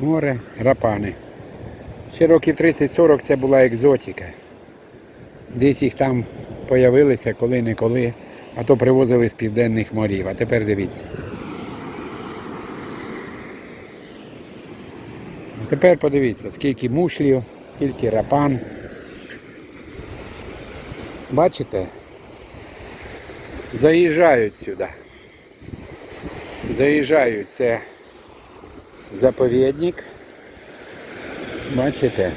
Море, рапани. Ще років 30-40 це була екзотика. Десь їх там появилися коли-неколи, а то привозили з південних морів. А тепер дивіться. А тепер подивіться, скільки мушлів, скільки рапан. Бачите? Заїжджають сюди. Заїжджають це заповідник. Бачите?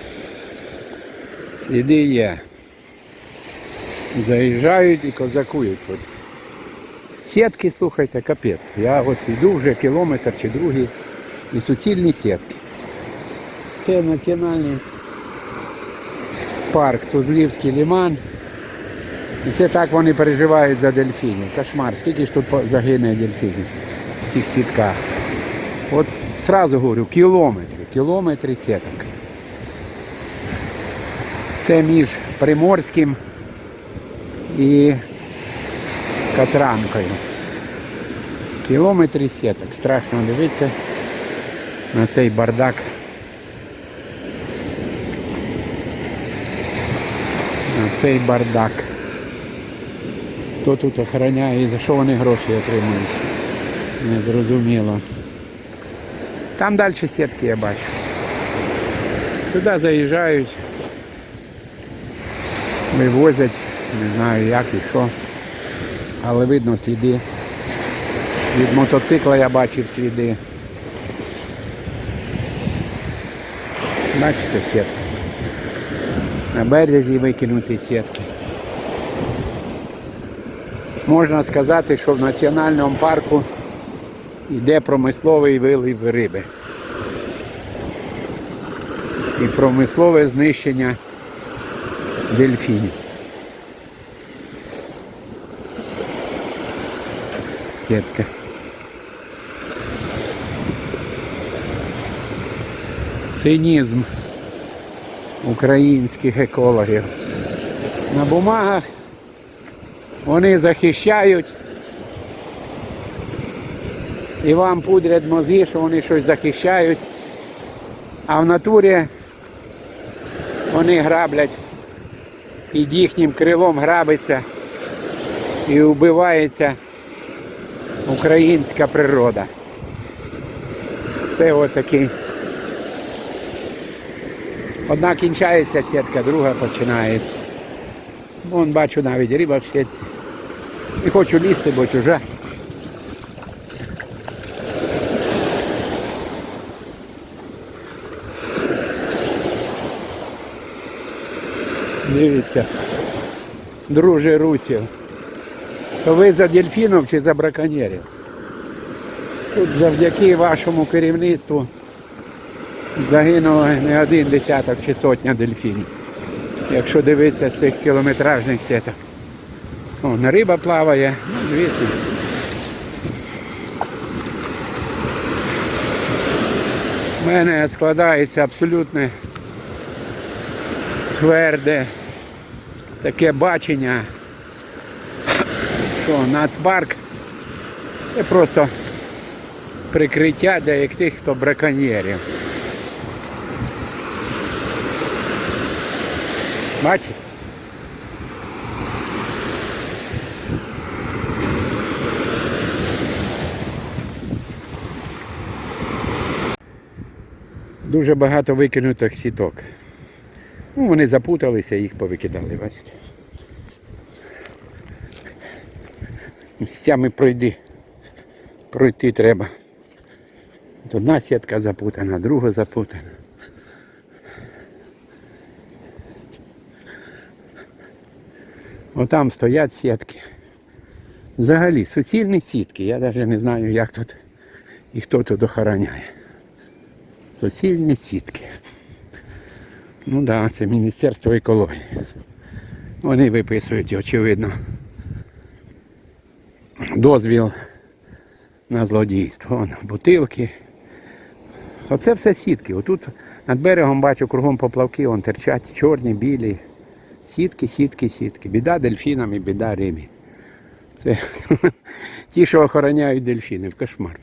Сліди є. Заїжджають і козакують тут. Сітки, слухайте, капець. Я от йду вже кілометр чи другий і суцільні сітки. Це національний парк Тузлівський лиман. І це так вони переживають за дельфінів. Кошмар. Скільки ж тут загине дельфінів в цих сітках. От сразу говорю, кілометри, кілометри сіток. Це між Приморським і Катранкою. Кілометри сіток. Страшно дивитися на цей бардак. На цей бардак. Хто тут охороняє і за що вони гроші отримують? Незрозуміло. Там далі сітки я бачу. Туди заїжджають, вивозять, не знаю як і що. Але видно сліди. Від мотоцикла я бачив сліди. Бачите сітки. На березі викинуті сітки. Можна сказати, що в національному парку йде промисловий вилив риби. І промислове знищення дельфінів. Сітка. Цинізм українських екологів. На бумагах вони захищають і вам пудрять мозги, що вони щось захищають, а в натурі вони граблять, під їхнім крилом грабиться і вбивається українська природа. Це отакий. Одна кінчається сітка, друга починається. Вон бачу навіть риба в сітці. Не хочу лізти, бо чужа. Дивіться, друже Русів. Ви за дельфінів чи за браконьєрів? Тут завдяки вашому керівництву загинуло не один десяток чи сотня дельфінів. Якщо дивитися з цих кілометражних сеток. Вон риба плаває, ну, звідси. У мене складається абсолютно тверде таке бачення, що нацпарк це просто прикриття для тих, хто браконьєрів. Бачите? Дуже багато викинутих сіток. Ну, вони запуталися, їх повикидали, бачите. Місцями пройди. Пройти треба. Одна сітка запутана, друга запутана. Отам стоять сітки. Взагалі, суцільні сітки. Я навіть не знаю, як тут і хто тут охороняє. Суцільні сітки. Ну так, да, це Міністерство екології. Вони виписують, очевидно, дозвіл на злодійство. Вон, бутилки. Оце все сітки. Отут над берегом бачу кругом поплавки, вон терчать чорні, білі. Сітки, сітки, сітки. Біда дельфінам і біда рибі. Це ті, що охороняють дельфінів. Кошмар.